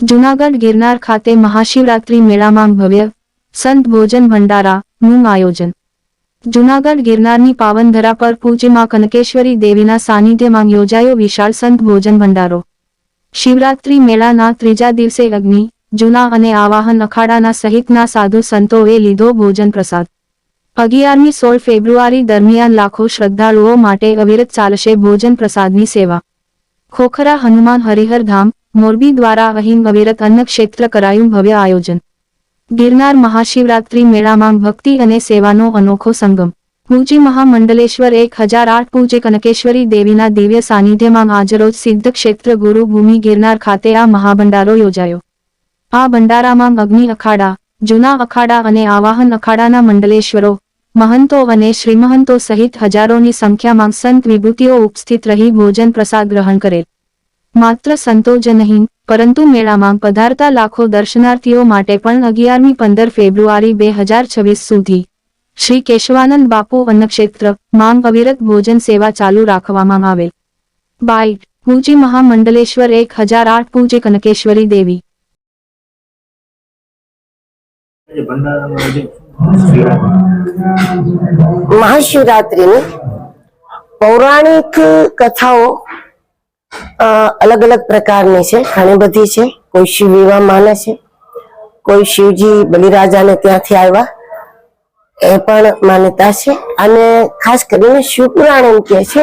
જૂનાગઢ ગિરનાર ખાતે મહાશિવરાત્રી મેળામાં ભવ્ય સંત ભોજન ભંડારાનું આયોજન. જૂનાગઢ ગિરનારની પાવનધરા પર પૂજ્યમાં કનકેશ્વરી દેવીના સાનિધ્યમાં યોજાયો વિશાળ સંત ભોજન ભંડારો. શિવરાત્રી મેળાના ત્રીજા દિવસે અગ્નિ, જૂના અને આવાહન અખાડાના સહિતના સાધુ સંતોએ લીધો ભોજન પ્રસાદ. અગિયારમી સોળ ફેબ્રુઆરી દરમિયાન લાખો શ્રદ્ધાળુઓ માટે અવિરત ચાલશે ભોજન પ્રસાદની સેવા. ખોખરા હનુમાન હરિહર ધામ મોરબી દ્વારા અહીં અવિરત અન્ન ક્ષેત્ર કરાયું ભવ્ય આયોજન. ગિરનાર મહાશિવરાત્રી મેળામાં ભક્તિ અને સેવાનો અનોખો સંગમ. પૂજી મહામંડલેશ્વર એક હજાર આઠ પૂજ્ય કનકેશ્વરી દેવીના દિવ્ય સાનિધ્યમાં આજરોજ સિદ્ધ ક્ષેત્ર ગુરુ ભૂમિ ગિરનાર ખાતે આ મહાભંડારો યોજાયો. આ ભંડારામાં અગ્નિ અખાડા, જૂના અખાડા અને આવાહન અખાડાના મંડલેશ્વરો, મહંતો અને શ્રીમહંતો સહિત હજારોની સંખ્યામાં સંત વિભૂતિઓ ઉપસ્થિત રહી ભોજન પ્રસાદ ગ્રહણ કરેલ. માત્ર સંતો જ નહીં, પરંતુ મેળામાં પધારતા લાખો દર્શનાર્થીઓ માટે પણ અગિયારમી પંદર ફેબ્રુઆરી બે હજાર છવ્વીસ સુધી. શ્રી કેશવાનંદ બાપુ અન્નક્ષેત્ર, માંગ અવિરત ભોજન સેવા ચાલુ રાખવામાં આવેલ બાઇટ, પૂજી મહામંડલેશ્વર એક હજાર આઠ પૂજ્ય કનકેશ્વરી દેવી. મહાશિવરાત્રિની પૌરાણિક કથાઓ અલગ અલગ પ્રકારની છે, ઘણી બધી છે. કોઈ શિવ માને છે, કોઈ શિવજી બલિરાજાને ત્યાંથી આવ્યા. એ પણ માન્યતા છે. અને ખાસ કરીને શિવપુરાણ એમ કહે છે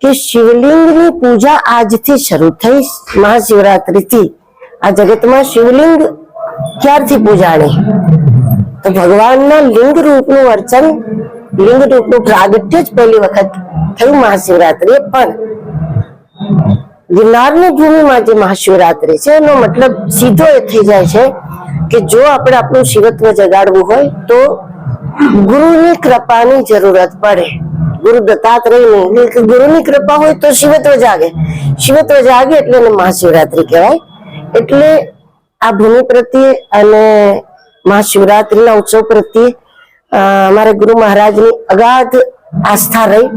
કે શિવલિંગની પૂજા આજથી શરૂ થઈ મહાશિવરાત્રિથી. આ જગતમાં શિવલિંગ ક્યારથી પૂજાણી? તો ભગવાનના લિંગ રૂપનું અર્ચન, લિંગ રૂપનું પ્રાગટ્ય જ પહેલી વખત થયું મહાશિવરાત્રિએ પણ. ગિરનારની ભૂમિમાં જે મહાશિવરાત્રિ છે, એનો મતલબ સીધો એ થઈ જાય છે કે જો આપણે આપણું શિવત્વ જગાડવું હોય તો ગુરુની કૃપાની જરૂરત પડે. ગુરુ દત્તાત્રેયની ગુરુની કૃપા હોય તો શિવત્વ જાગે. શિવત્વ જાગે એટલે એને મહાશિવરાત્રિ કહેવાય. એટલે આ ભૂમિ પ્રત્યે અને મહાશિવરાત્રિના ઉત્સવ પ્રત્યે અમારા ગુરુ મહારાજની અગાધ આસ્થા રહી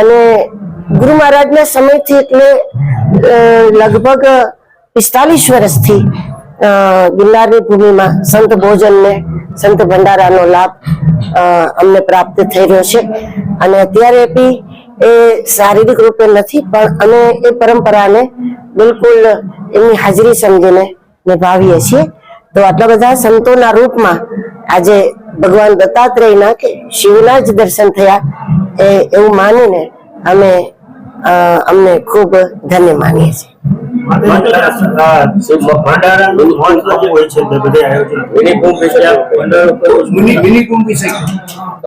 અને ગુરુ મહારાજના સમયથી એટલે લગભગ પિસ્તાલીસ વર્ષથી ગિરનારની ભૂમિમાં સંત ભોજનને, સંત ભંડારાનો લાભ અમને પ્રાપ્ત થઈ રહ્યો છે. અને અત્યારે બી એ શારીરિક રૂપે નથી, પણ અમે એ પરંપરાને બિલકુલ એમની હાજરી સમજીને નિભાવીએ છીએ. તો આટલા બધા સંતોના રૂપમાં આજે ભગવાન દત્તાત્રેયના કે શિવના જ દર્શન થયા એ એવું માનીને અમે અમને ખૂબ ધન્ય માનીએ છીએ ભંડારો